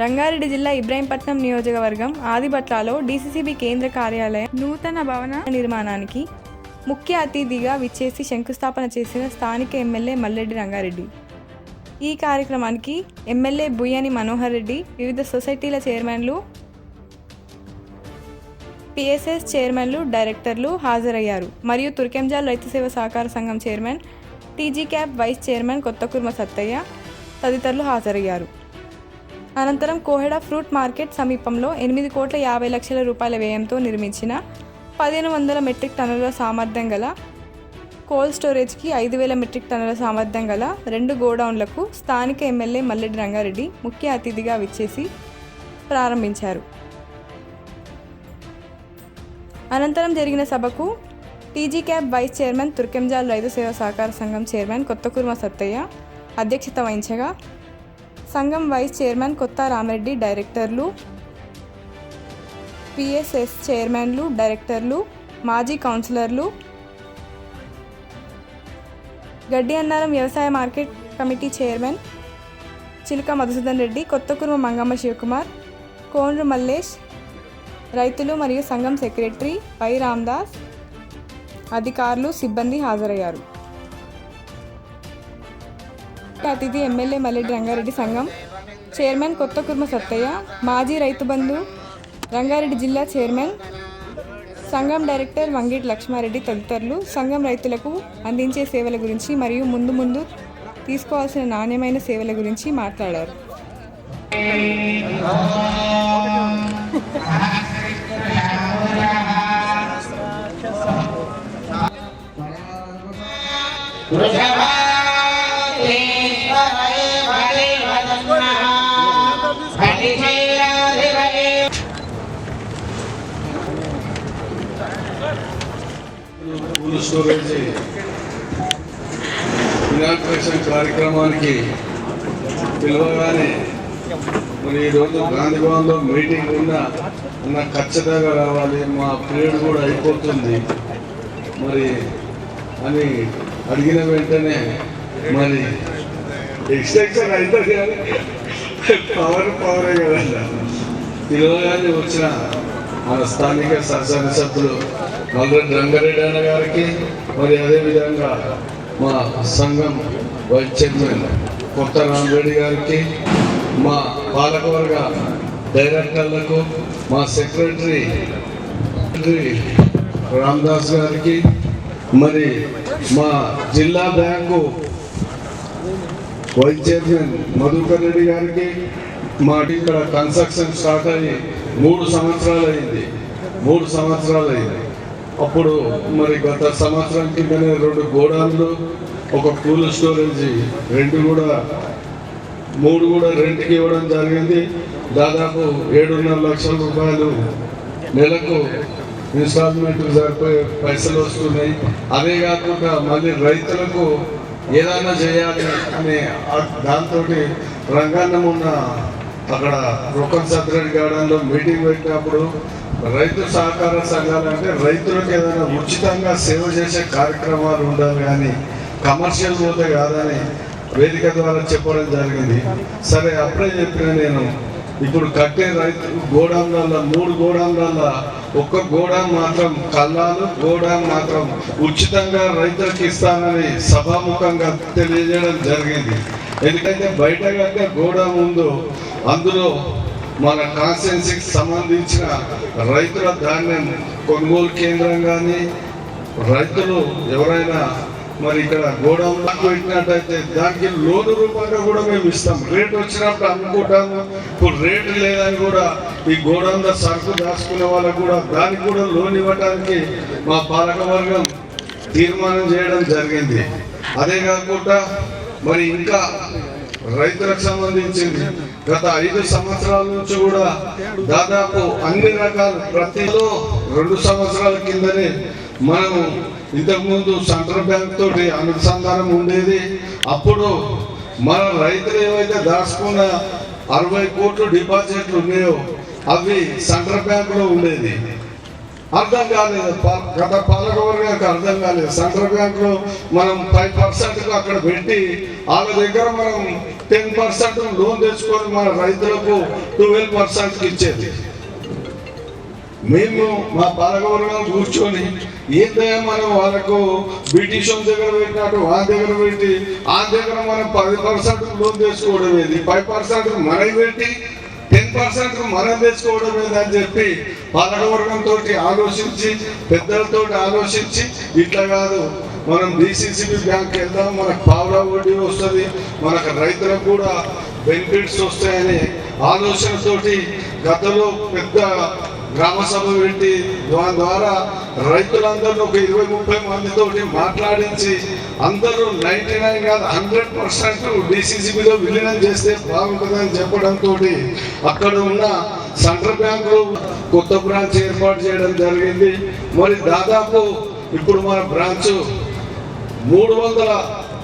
రంగారెడ్డి జిల్లా ఇబ్రాహీంపట్నం నియోజకవర్గం ఆదిబట్లాలో డీసీసీబీ కేంద్ర కార్యాలయం నూతన భవన నిర్మాణానికి ముఖ్య అతిథిగా విచ్చేసి శంకుస్థాపన చేసిన స్థానిక ఎమ్మెల్యే మల్లెడ్డి రంగారెడ్డి. ఈ కార్యక్రమానికి ఎమ్మెల్యే బుయ్యని మనోహర్ రెడ్డి వివిధ సొసైటీల చైర్మన్లు పిఎస్ఎస్ చైర్మన్లు డైరెక్టర్లు హాజరయ్యారు. మరియు తుర్కెంజాల్ రైతు సేవ సహకార సంఘం chairman TG CAB vice chairman Kothakurma Sattaiah తదితరులు హాజరయ్యారు. అనంతరం కోహెడా ఫ్రూట్ మార్కెట్ సమీపంలో ఎనిమిది కోట్ల యాభై లక్షల రూపాయల వ్యయంతో నిర్మించిన పదిహేను వందల మెట్రిక్ టన్నుల సామర్థ్యం గల కోల్డ్ స్టోరేజ్కి ఐదు వేల మెట్రిక్ టన్నుల సామర్థ్యం గల రెండు గోడౌన్లకు స్థానిక ఎమ్మెల్యే మల్లెడి రంగారెడ్డి ముఖ్య అతిథిగా విచ్చేసి ప్రారంభించారు. అనంతరం జరిగిన సభకు TG CAB vice chairman Turkayamjal రైతు సేవ సహకార సంఘం చైర్మన్ కొత్తకుర్మ సత్తయ్య అధ్యక్షత వహించగా సంఘం వైస్ చైర్మన్ కొత్త రామరెడ్డి డైరెక్టర్లు పిఎస్ఎస్ చైర్మన్లు డైరెక్టర్లు మాజీ కౌన్సిలర్లు గడ్డి అన్నారం వ్యవసాయ మార్కెట్ కమిటీ చైర్మన్ చిలుక మధుసూదన్ రెడ్డి కొత్త కుర్మ మంగమ్మ శివకుమార్ కోండ్రు మల్లేష్ రైతులు మరియు సంఘం సెక్రటరీ పై రామ్దాస్ అధికారులు సిబ్బంది హాజరయ్యారు. అతిథి ఎమ్మెల్యే మల్లెడ్డి రంగారెడ్డి సంఘం చైర్మన్ కొత్త కుర్మ సత్తయ్య మాజీ రైతు బంధు రంగారెడ్డి జిల్లా చైర్మన్ సంఘం డైరెక్టర్ వంగిటి లక్ష్మారెడ్డి తదితరులు సంఘం రైతులకు అందించే సేవల గురించి మరియు ముందు ముందు తీసుకోవాల్సిన నాణ్యమైన సేవల గురించి మాట్లాడారు. కూల్ స్టోరేజ్ ఇనాగ్రేషన్ కార్యక్రమానికి పిలవగానే మరి ఈరోజు గాంధీ భవన్లో మీటింగ్ ఉన్న అన్న ఖచ్చితంగా రావాలి. మా పీరియడ్ కూడా అయిపోతుంది. మరి అని అడిగిన వెంటనే మరి ఎక్స్టెన్షన్ అవుతుంది కానీ పవర్ పవరే కదండి. పిలవగానే వచ్చిన మన స్థానిక శాసనసభ్యులు నల్లరెడ్డి రంగారెడ్డి అన్న గారికి మరి అదేవిధంగా మా సంఘం వైస్ చైర్మన్ కొత్త రామరెడ్డి గారికి మా పాలకవర్గ డైరెక్టర్లకు మా సెక్రటరీ రామదాస్ గారికి మరి మా జిల్లా bank vice chairman Madhukar Reddy గారికి మా ఇక్కడ కన్స్ట్రక్షన్ స్టార్ట్ అయ్యి మూడు సంవత్సరాలు అయింది. మూడు సంవత్సరాలు అయింది. అప్పుడు మరి గత సంవత్సరం కిందనే రెండు గోడాన్లు ఒక కూల్ స్టోరేజ్ రెండు కూడా మూడు కూడా రెంట్కి ఇవ్వడం జరిగింది. దాదాపు ఏడున్నర లక్షల రూపాయలు నెలకు ఇన్స్టాల్మెంట్ సరిపోయే పైసలు వస్తున్నాయి. అదే కాకుండా మళ్ళీ రైతులకు ఏదైనా చేయాలి అనే దాంతో రంగాన్నం ఉన్న అక్కడ రొక్కన్ సత్రెడ్డి గార్డెన్లో మీటింగ్ పెట్టినప్పుడు రైతు సహకార సంఘాలు అంటే రైతులకు ఏదైనా ఉచితంగా సేవ చేసే కార్యక్రమాలు ఉండాలి కానీ కమర్షియల్ పోతే కాదని వేదిక ద్వారా చెప్పడం జరిగింది. సరే అప్పుడే చెప్పిన నేను ఇప్పుడు కట్టే రైతు గోడాంల మూడు గోడాంల ఒక్క గోడాం మాత్రం కల్లాలు గోడాం మాత్రం ఉచితంగా రైతులకు ఇస్తానని సభాముఖంగా తెలియజేయడం జరిగింది. ఎందుకంటే బయట కంటే గోడాం ఉందో అందులో మన కాన్స్టిట్యున్సీకి సంబంధించిన రైతుల ధాన్యం కొనుగోలు కేంద్రం కానీ రైతులు ఎవరైనా మరి ఇక్కడ గోడౌన్ పెట్టినట్టయితే దానికి లోను రూపంగా కూడా మేము ఇస్తాం. రేట్ వచ్చినప్పుడు అమ్ముకుంటాము. ఇప్పుడు రేటు లేదని కూడా ఈ గోడౌన్లో సరుకు దాచుకునే వాళ్ళకు కూడా దానికి కూడా లోన్ ఇవ్వడానికి మా పాలకవర్గం తీర్మానం చేయడం జరిగింది. అదే కాకుండా మరి ఇంకా రైతులకు సంబంధించింది గత ఐదు సంవత్సరాల నుంచి కూడా దాదాపు అన్ని రకాల ప్రతిలో రెండు సంవత్సరాల కిందనే మనము ఇంతకుముందు సెంట్రల్ బ్యాంక్ తోటి అనుసంధానం ఉండేది. అప్పుడు మన రైతులు ఏవైతే దాచుకున్న అరవై కోట్లు డిపాజిట్లు ఉన్నాయో అవి సెంట్రల్ బ్యాంకులో ఉండేది. అర్థం కాలేదు గత గత పాలకవర్గానికి అర్థం కాలేదు సెంట్రల్ బ్యాంక్లో మనం ఫైవ్ పర్సెంట్ అక్కడ పెట్టి వాళ్ళ దగ్గర మనం టెన్ పర్సెంట్ లోన్ తెచ్చుకొని మన రైతులకు ట్వెల్వ్ పర్సెంట్కి ఇచ్చేది. మేము మా పాలకవర్గం కూర్చొని ఏదైనా మనం? వాళ్ళకు బ్రిటిష్ దగ్గర పెట్టినట్టు వాళ్ళ దగ్గర పెట్టి ఆ దగ్గర మనం పది పర్సెంట్ లోన్ తెచ్చుకోవడం ఏది? ఫైవ్ పర్సెంట్ మనకి పెట్టి పర్సెంట్ మనం తెచ్చుకోవడం లేదని చెప్పి పాలకవర్గంతో ఆలోచించి పెద్దలతో ఆలోచించి ఇట్లా కాదు. మనం డిసిసిబి బ్యాంక్ వెళ్దాం మనకు పావులా వడ్డీ వస్తుంది మనకు రైతులకు కూడా బెనిఫిట్స్ వస్తాయని ఆలోచనతోటి గతంలో పెద్ద గ్రామ సభ పెట్టి దాని ద్వారా రైతులందరూ ఒక ఇరవై ముప్పై మందితో మాట్లాడించి అందరూ నైన్టీ నైన్ కాదు హండ్రెడ్ పర్సెంట్ డిసిసిబిలో విలీనం చేస్తే బాగుంటుందని చెప్పడంతో అక్కడ ఉన్న సెంట్రల్ బ్యాంకు కొత్త బ్రాంచ్ ఏర్పాటు చేయడం జరిగింది. మరి దాదాపు ఇప్పుడు మన బ్రాంచ్ మూడు వందల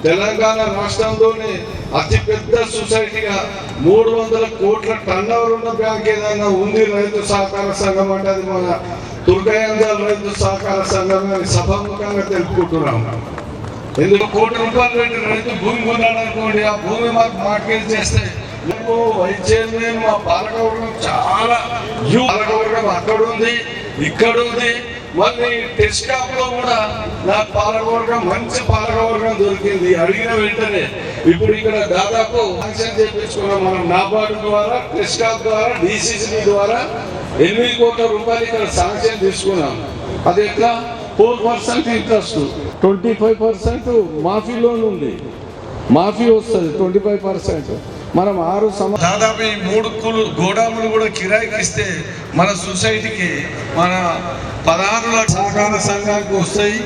తెలంగాణ రాష్ట్రంలోనే అతిపెద్ద సొసైటీగా మూడు వందల కోట్ల టన్ ఉన్న బ్యాంక్ ఏదైనా ఉంది రైతు సహకార సంఘం అంటే అది మన దుర్గాయంజాల రైతు సహకార సంఘాన్ని సభాముఖంగా తెలుపుకుంటున్నాము ఎందుకు కోటి రూపాయలు పెట్టి రైతు భూమి కొన్నాడు అనుకోండి ఆ భూమి మాకు మార్కెట్ చేస్తే మేము వైద్యం మా పాలకవర్గం చాలా యు- పాలకవర్గం అక్కడ ఉంది. ఇక్కడ ఉంది మళ్ళీ టెస్ట్ క్యాప్లో కూడా నాకు పాలకవర్గం మంచి పాలకవర్గం దొరికింది. అడిగిన వెంటనే ఇప్పుడు ఇక్కడ దాదాపు శాంక్షన్ చేయించుకున్నాం మనం. నాబార్డు ద్వారా టెస్ట్ క్యాప్ ద్వారా డిసిసిబి ద్వారా ఎనిమిది కోట్ల రూపాయలు ఇక్కడ శాంక్షన్ తీసుకున్నాం. అది ఎట్లా? Four percent interest. Twenty five percent మాఫీ లోన్ ఉంది. మాఫీ వస్తుంది ట్వంటీ ఫైవ్ పర్సెంట్. మనం ఆరు సంవ దాదాపు ఈ మూడు కులు గోడాములు కూడా కిరాయికి ఇస్తే మన సొసైటీకి మన పదహారు సహకార సంఘాలకు వస్తాయి.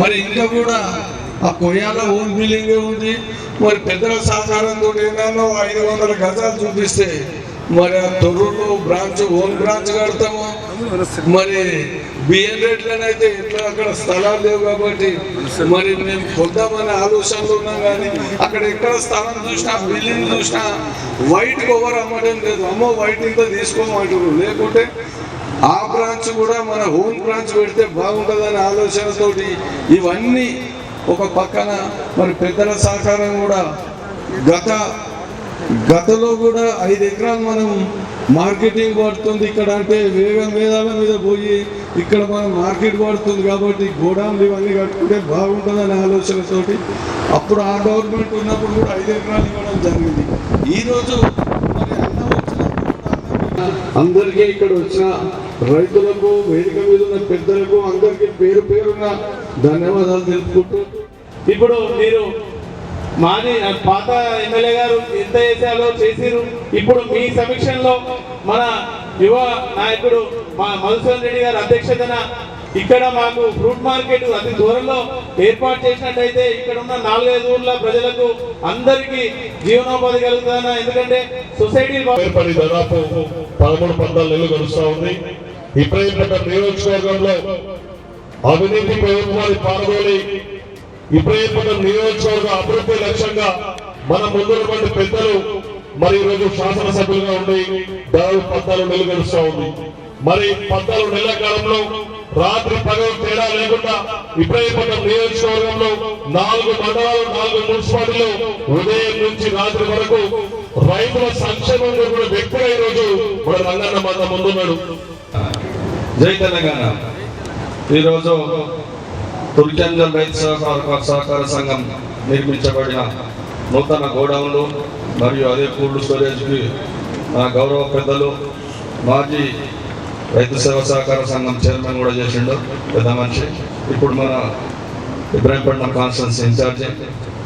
మరి ఇంకా కూడా ఆ కొయ్యాల ఓన్ బిల్డింగ్ ఉంది. మరి పెద్దల సహకారంతో ఏదైనా ఐదు వందల గజాలు చూపిస్తే మరి ఆ తొర్రూరులో బ్రాంచ్ ఓన్ బ్రాంచ్ కడతాము? మరి బిఎన్ రేట్లనైతే ఎట్లా అక్కడ స్థలాలు లేవు కాబట్టి మరి మేము కొద్దామనే ఆలోచనలు ఉన్నాం కానీ అక్కడ ఎక్కడ స్థలం చూసినా బిల్డింగ్ చూసినా వైట్ కవర్ అమ్మడం లేదు. అమ్మో వైట్ ఇంత తీసుకోమంటారు లేకుంటే ఆ బ్రాంచ్ కూడా మన హోమ్ బ్రాంచ్ పెడితే బాగుంటుందనే ఆలోచనతోటి ఇవన్నీ ఒక పక్కన మరి పెద్దల సహకారం కూడా గత గతంలో కూడా ఐదు ఎకరాలు మనం మార్కెటింగ్ పడుతుంది ఇక్కడ అంటే వేగం వేదాల మీద పోయి ఇక్కడ మనం మార్కెట్ పడుతుంది కాబట్టి గోడాంలు ఇవన్నీ కట్టుకుంటే బాగుంటుందనే ఆలోచనతోటి అప్పుడు ఆ గవర్నమెంట్ ఉన్నప్పుడు కూడా ఐదు ఎకరాలు ఇవ్వడం జరిగింది. ఈరోజు మరి అన్న వచ్చినప్పుడు అందరికీ ఇక్కడ వచ్చిన రైతులకు వేదిక మీద ఉన్న పెద్దలకు అందరికీ పేరు పేరున ధన్యవాదాలు తెలుపుకుంటూ ఇప్పుడు మీరు మాది పాత ఎమ్మెల్యే గారు ఎంత చేశారో చేసిరు ఇప్పుడు మీ సమీక్షంలో మన యువ నాయకుడు మా మధుసూదన్ రెడ్డి గారి అధ్యక్షతన ఇక్కడ మాకు ఫ్రూట్ మార్కెట్ అతి దూరంలో ఏర్పాటు చేసినట్టయితే ఇక్కడ ఉన్న నాలుగైదు ఊర్ల ప్రజలకు అందరికీ జీవనోపాధి కలుగుతుందన్న ఎందుకంటే సొసైటీ ఏర్పడి దాదాపు పదమూడు పద్నాలుగు నెలలు గడుస్తా ఉంది. ఇప్పుడు నియోజకవర్గంలో అవినీతి ప్రభుత్వాన్ని పాల్గొని ఇబ్రాహీంపట్నం నియోజకవర్గ అభివృద్ధి లక్ష్యంగా మన ముందున్నటువంటి పెద్దలు మరి ఈరోజు శాసనసభ్యులుగా ఉండి దాదాపు పద్నాలుగు నెలలు గడుస్తా ఉంది. మరి పద్నాలుగు నెలల కాలంలో రాత్రి పగలు తేడా లేకుండా ఇబ్రాహీంపట్నం నియోజకవర్గంలో నాలుగు మండలాలు నాలుగు మున్సిపాలిటీలు ఉదయం నుంచి రాత్రి వరకు రైతుల సంక్షేమం కూడా వ్యక్తిగా ఈరోజు మన రంగన్న మన ముందున్నాడు. జై తెలంగాణ. ఈరోజు తుర్కంజల్ రైతు సహకార సహకార సంఘం నిర్మించబడిన నూతన గోడౌన్లు మరియు అదే కూల్డ్ స్టోరేజ్కి మన గౌరవ పెద్దలు మాజీ రైతు సేవ సహకార సంఘం చైర్మన్ కూడా చేసిండు పెద్ద మనిషి. ఇప్పుడు మన ఇబ్రాహీంపట్నం కాన్ఫరెన్స్ ఇన్ఛార్జి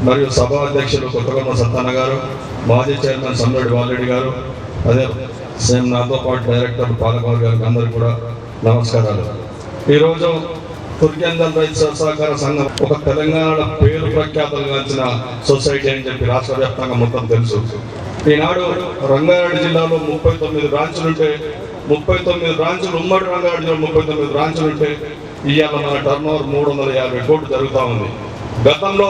మరియు సభా అధ్యక్షులు కొత్తగొండ సత్తాన గారు మాజీ చైర్మన్ సమ్రెడ్డి వాలరెడ్డి గారు అదే సేమ్ నాతో పాటు డైరెక్టర్ పాలకవర్గ గారికి అందరికీ కూడా నమస్కారాలు. ఈరోజు తుర్కేందల్ రైతు సహకార సంఘం ఒక తెలంగాణలో పేరు ప్రఖ్యాతలుగాంచిన సొసైటీ అని చెప్పి రాష్ట్ర వ్యాప్తంగా మొత్తం తెలుసు. ఈనాడు రంగారెడ్డి జిల్లాలో ముప్పై తొమ్మిది బ్రాంచులుంటే ముప్పై తొమ్మిది బ్రాంచులు ఉమ్మడి రంగారెడ్డి జిల్లా ముప్పై తొమ్మిది బ్రాంచులుంటే ఇవాళ మన టర్న్ ఓవర్ మూడు వందల యాభై కోట్లు జరుగుతూ ఉంది. గతంలో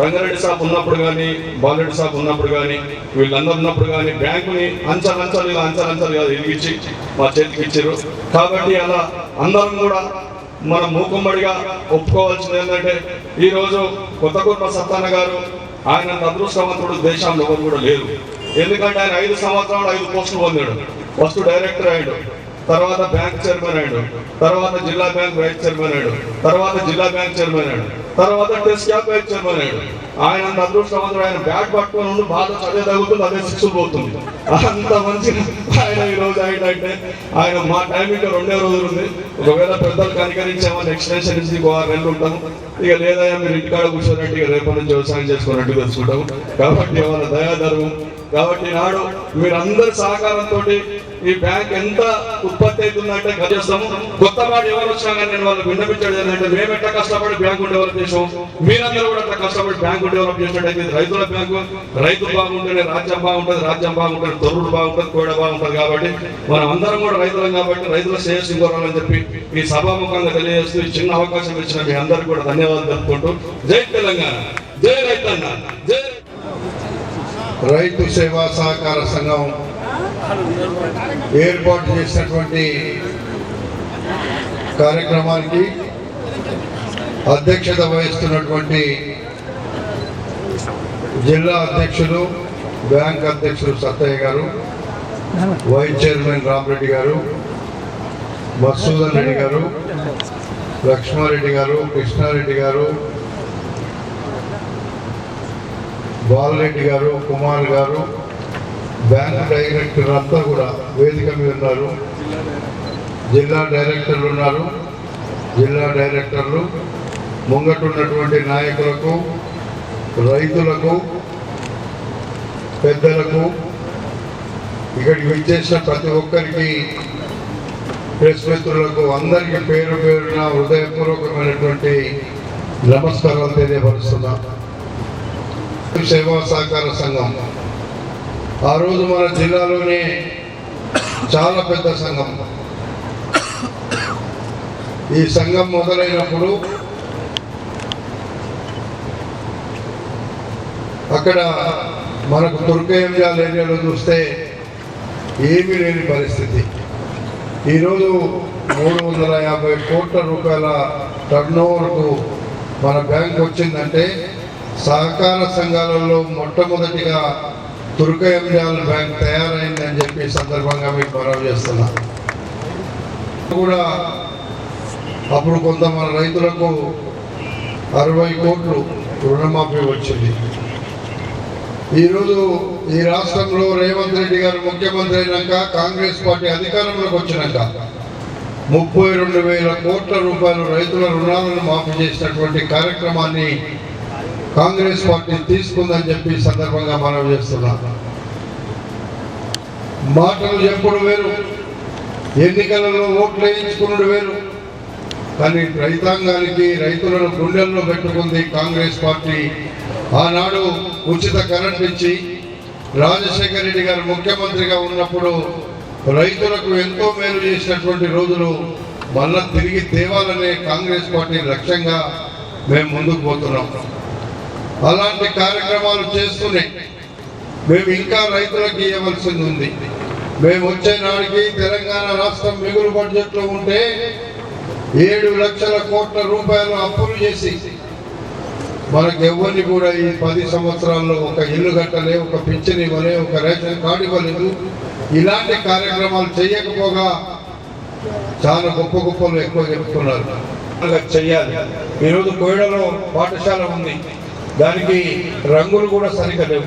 రంగారెడ్డి సాబ్ ఉన్నప్పుడు కానీ బాలరెడ్డి సాబ్ ఉన్నప్పుడు కానీ వీళ్ళందరూ ఉన్నప్పుడు కానీ బ్యాంకుని అంచలంచలు అంచలంచలు కాదు ఎదిగించి మా చేతికి ఇచ్చారు కాబట్టి అలా అందరం కూడా మనం మూకుమ్మడిగా ఒప్పుకోవాల్సింది ఏంటంటే ఈరోజు కొత్త కుర్మ సత్తాన గారు ఆయన అదృష్టవంతుడు దేశంలో ఎవరు కూడా లేరు. ఎందుకంటే ఆయన ఐదు సంవత్సరాలు ఐదు పోస్టులు పొందాడు. ఫస్ట్ డైరెక్టర్ అయ్యాడు తర్వాత బ్యాంక్ చైర్మన్ అయ్యాడు తర్వాత జిల్లా బ్యాంక్ వైస్ చైర్మన్ అయ్యాడు తర్వాత జిల్లా బ్యాంక్ చైర్మన్ అయ్యాడు తర్వాత టెస్ట్ క్యాప్ వైస్ చైర్మన్ అయ్యాడు. ఆయన అంత అదృష్టవంతుడు ఆయన బ్యాట్ పట్టుకొని ఉండి బాగా అదే తగ్గుతుంది అదే శిక్షలు పోతుంది. అంత మంచి ఆయన ఈ రోజు ఏంటంటే ఆయన మా టైం ఇంకా రెండే రోజులు ఉంది. ఒకవేళ పెద్దలు కనికరించామని ఎక్స్టెన్షన్ ఇచ్చి ఇంకో ఉంటాము. ఇక లేదా మీరు ఇంటికాడ కూర్చోనట్టు ఇక రేపటి నుంచి వ్యవసాయం చేసుకున్నట్టు తెలుసుకుంటాము. కాబట్టి వాళ్ళ దయాధర్మం కాబట్టి నాడు మీరందరి సహకారంతో ఈ బ్యాంక్ ఎంత ఉత్పత్తి అవుతుందంటే చేస్తాము కొత్త వాడు ఎవరు వచ్చినా కానీ నేను వాళ్ళు విన్నపించాడు ఏంటంటే మేము ఎట్లా కష్టపడి బ్యాంకు డెవలప్ చేసాం మీరందరూ కూడా అట్లా కష్టపడి బ్యాంకు డెవలప్ చేసినట్టయితే రైతుల బ్యాంకు రైతు బాగుంటేనే రాజ్యం బాగుంటుంది రాజ్యం బాగుంటుంది తొర్రుడు బాగుంటుంది కోడ బాగుంటుంది కాబట్టి మనం అందరం కూడా రైతులం కాబట్టి రైతుల శ్రేయస్సు కోరాలని చెప్పి ఈ సభాముఖంగా తెలియజేస్తూ ఈ చిన్న అవకాశం ఇచ్చిన మీ అందరికీ కూడా ధన్యవాదాలు తెలుపుకుంటూ జై తెలంగాణ జై రైతన్న జై రైతు సేవా సహకార సంఘం ఏర్పాటు చేసినటువంటి కార్యక్రమానికి అధ్యక్షత వహిస్తున్నటువంటి జిల్లా అధ్యక్షులు బ్యాంక్ అధ్యక్షులు సత్తయ్య గారు వైస్ చైర్మన్ రామరెడ్డి గారు మసూదన్ రెడ్డి గారు లక్ష్మారెడ్డి గారు కృష్ణారెడ్డి గారు బాలరెడ్డి గారు కుమార్ గారు బ్యాంక్ డైరెక్టర్ అంతా కూడా వేదిక మీద ఉన్నారు. జిల్లా డైరెక్టర్లు ఉన్నారు. జిల్లా డైరెక్టర్లు ముంగటున్నటువంటి నాయకులకు రైతులకు పెద్దలకు ఇక్కడికి విచ్చేసిన ప్రతి ఒక్కరికి ప్రెస్ మిత్రులకు అందరికీ పేరు పేరున హృదయపూర్వకమైనటువంటి నమస్కారాలు తెలియపరుస్తున్నా. సేవా సహకార సంఘం. ఆ రోజు మన జిల్లాలోనే చాలా పెద్ద సంఘం. ఈ సంఘం మొదలైనప్పుడు అక్కడ మనకు దుర్గయంజాల ఏరియాలో చూస్తే ఏమీ లేని పరిస్థితి. ఈరోజు మూడు వందల యాభై కోట్ల రూపాయల టర్న్ ఓవర్కు మన బ్యాంక్ వచ్చిందంటే సహకార సంఘాలలో మొట్టమొదటిగా తుర్కయంజాల్ బ్యాంక్ తయారైందని చెప్పి సందర్భంగా మీకు మనవి చేస్తున్నా. కూడా అప్పుడు కొంత మన రైతులకు అరవై కోట్లు రుణమాఫీ వచ్చింది. ఈరోజు ఈ రాష్ట్రంలో రేవంత్ రెడ్డి గారు ముఖ్యమంత్రి అయినాక కాంగ్రెస్ పార్టీ అధికారంలోకి వచ్చినాక ముప్పై రెండు వేల కోట్ల రూపాయలు రైతుల రుణాలను మాఫీ చేసినటువంటి కార్యక్రమాన్ని కాంగ్రెస్ పార్టీ తీసుకుందని చెప్పి సందర్భంగా మనం చేస్తున్నాం. మాటలు చెప్పుడు వేరు ఎన్నికలలో ఓట్లు వేయించుకున్నాడు వేరు. కానీ రైతాంగానికి రైతులను గుండెల్లో పెట్టుకుంది కాంగ్రెస్ పార్టీ. ఆనాడు ఉచిత కరెంట్ ఇచ్చి రాజశేఖర రెడ్డి గారు ముఖ్యమంత్రిగా ఉన్నప్పుడు రైతులకు ఎంతో మేలు చేసినటువంటి రోజులు మళ్ళా తిరిగి తేవాలనే కాంగ్రెస్ పార్టీ లక్ష్యంగా మేము ముందుకు పోతున్నాం. అలాంటి కార్యక్రమాలు చేస్తూనే మేము ఇంకా రైతులకు ఇవ్వవలసింది ఉంది. మేము వచ్చే నాటికి తెలంగాణ రాష్ట్రం మిగులు బడ్జెట్లో ఉంటే ఏడు లక్షల కోట్ల రూపాయలు అప్పులు చేసి మనకు ఎవరిని కూడా ఈ పది సంవత్సరాల్లో ఒక ఇల్లు కట్టలే ఒక పింఛన్ ఇవ్వలే ఒక రేషన్ కార్డు ఇవ్వలేదు. ఇలాంటి కార్యక్రమాలు చేయకపోగా చాలా గొప్ప గొప్పలు ఎక్కువ చెప్తున్నారు. అలా చెయ్యాలి ఈరోజు కోయడలో పాఠశాల ఉంది. దానికి రంగులు కూడా సరిగా లేవు.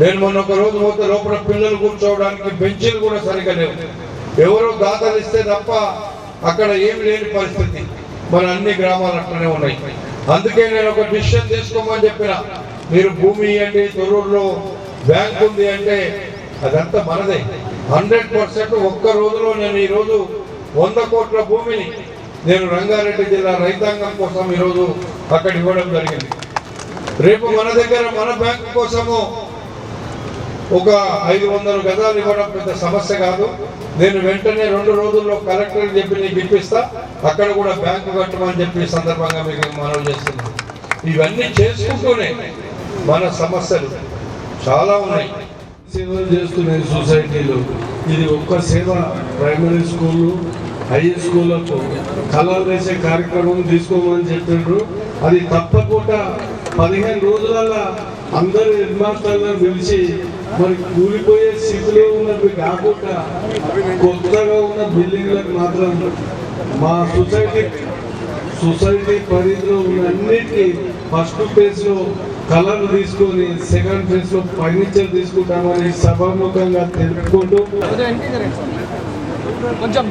నేను మొన్న ఒక రోజు పోతే లోపల పిల్లలు కూర్చోవడానికి బెంచీలు కూడా సరిగా లేవు. ఎవరో దాతలు ఇస్తే తప్ప అక్కడ ఏమి లేని పరిస్థితి. మన అన్ని గ్రామాలు అట్లనే ఉన్నాయి. అందుకే నేను ఒక డిసిషన్ తీసుకోమని చెప్పిన. మీరు భూమి ఇవ్వండి తొరూరులో బ్యాంక్ ఉంది అంటే అదంతా మనదే. హండ్రెడ్ పర్సెంట్ ఒక్క రోజులో నేను ఈ రోజు వంద కోట్ల భూమిని నేను రంగారెడ్డి జిల్లా రైతాంగం కోసం ఈరోజు అక్కడ ఇవ్వడం జరిగింది. రేపు మన దగ్గర మన బ్యాంకు కోసము ఒక ఐదు వందల గదాలు ఇవ్వడం పెద్ద సమస్య కాదు. నేను వెంటనే రెండు రోజుల్లో కలెక్టర్ చెప్పి నీకు ఇప్పిస్తా. అక్కడ కూడా బ్యాంకు కట్టమని చెప్పి సందర్భంగా మీకు మనవి చేస్తున్నాను. ఇవన్నీ చేసుకుంటూనే మన సమస్యలు చాలా ఉన్నాయి. సేవలు చేస్తున్నాయి సొసైటీలో ఇది ఒక్క సేవ ప్రైమరీ స్కూళ్ళు హై స్కూళ్ళకు కలర్ వేసే కార్యక్రమం తీసుకోమని చెప్పిండ్రు అది తప్పకుండా పదిహేను రోజులలో అందరు మాస్టర్లను పిలిచి మరి కూలిపోయే స్థితిలో ఉన్నవి కాకుండా కొత్తగా ఉన్న బిల్డింగ్లకు మాత్రం మా సొసైటీ సొసైటీ పరిధిలో ఉన్న అన్నిటికీ ఫస్ట్ ఫేజ్లో కలర్ తీసుకొని సెకండ్ ఫేజ్లో ఫర్నిచర్ తీసుకుంటామని సభాముఖంగా తెలుపుకుంటూ కొంచెం